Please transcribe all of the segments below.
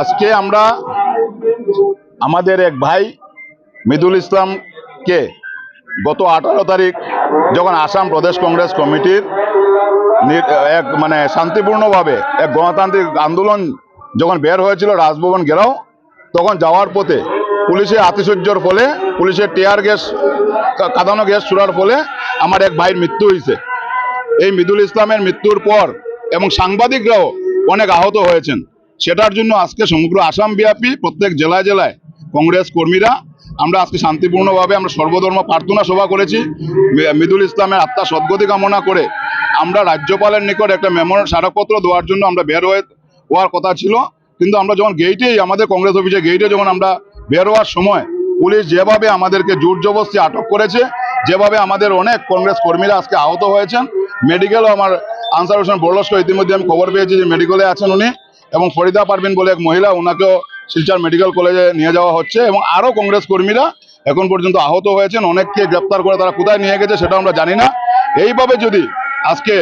আজকে আমরা আমাদের এক ভাই মিদুল ইসলামকে গত আঠারো তারিখ যখন আসাম প্রদেশ কংগ্রেস কমিটির এক মানে শান্তিপূর্ণভাবে এক গণতান্ত্রিক আন্দোলন যখন বের হয়েছিল রাজভবন ঘেরাও, তখন যাওয়ার পথে পুলিশের আতিশয্যর ফলে পুলিশের টিয়ার গ্যাস কাঁদানো গ্যাস ছুড়ার ফলে আমার এক ভাইয়ের মৃত্যু হয়েছে। এই মিদুল ইসলামের মৃত্যুর পর এবং সাংবাদিকরাও অনেক আহত হয়েছেন। সেটার জন্য আজকে সমগ্র আসাম ব্যাপী প্রত্যেক জেলায় জেলায় কংগ্রেস কর্মীরা, আমরা আজকে শান্তিপূর্ণভাবে আমরা সর্বধর্ম প্রার্থনা সভা করেছি। মৃদুল ইসলামের আত্মা সদ্গতি কামনা করে আমরা রাজ্যপালের নিকট একটা মেমোর স্মারকপত্র দেওয়ার জন্য আমরা বের হয়ে, হওয়ার কথা ছিল। কিন্তু আমরা যখন গেইটেই, আমাদের কংগ্রেস অফিসে গেইটে যখন আমরা বের হওয়ার সময় পুলিশ যেভাবে আমাদেরকে জোর জবস্তি আটক করেছে, যেভাবে আমাদের অনেক কংগ্রেস কর্মীরা আজকে আহত হয়েছেন। মেডিকেলও আমার আনসার হোসেন বড়লস্কর ইতিমধ্যে আমি খবর পেয়েছি যে মেডিকেলে আছেন উনি। এবং ফরিদা পারবেন বলে এক মহিলা ওনাকেও শিলচর মেডিকেল কলেজে নিয়ে যাওয়া হচ্ছে এবং আরও কংগ্রেস কর্মীরা এখন পর্যন্ত আহত হয়েছেন। অনেককে গ্রেপ্তার করে তারা কোথায় নিয়ে গেছে সেটা আমরা জানি না। এইভাবে যদি আজকে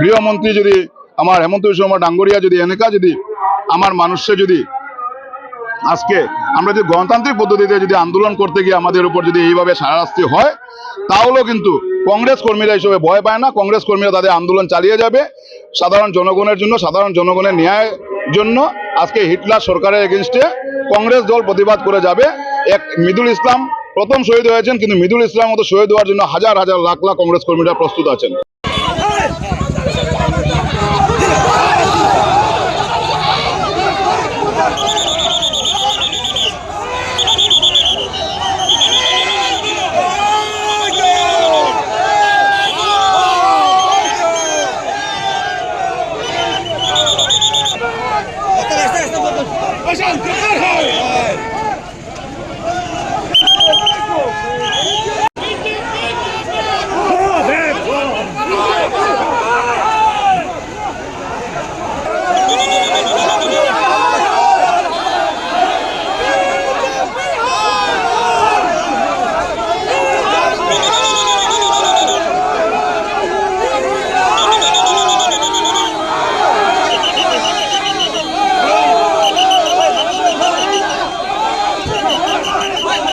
গৃহমন্ত্রী যদি আমার হেমন্ত বিশ্ব শর্মা, ডাঙ্গরিয়া যদি, এনেকা যদি, আমার মানুষে যদি আজকে আমরা যদি গণতান্ত্রিক পদ্ধতিতে যদি আন্দোলন করতে গিয়ে আমাদের উপর যদি এইভাবে সারাশাস্তি হয়, তাহলেও কিন্তু কংগ্রেস কর্মীরা হিসেবে ভয় পায় না। কংগ্রেস কর্মীরা তাদের আন্দোলন চালিয়ে যাবে। সাধারণ জনগণের জন্য, সাধারণ জনগণের ন্যায়ের জন্য আজকে হিটলার সরকারের এগেনস্টে কংগ্রেস দল প্রতিবাদ করে যাবে। এক মিদুল ইসলাম প্রথম শহীদ হয়েছেন, কিন্তু মিদুল ইসলাম মতো শহীদ হওয়ার জন্য হাজার হাজার লাখ লাখ কংগ্রেস কর্মীরা প্রস্তুত আছেন। Başkan!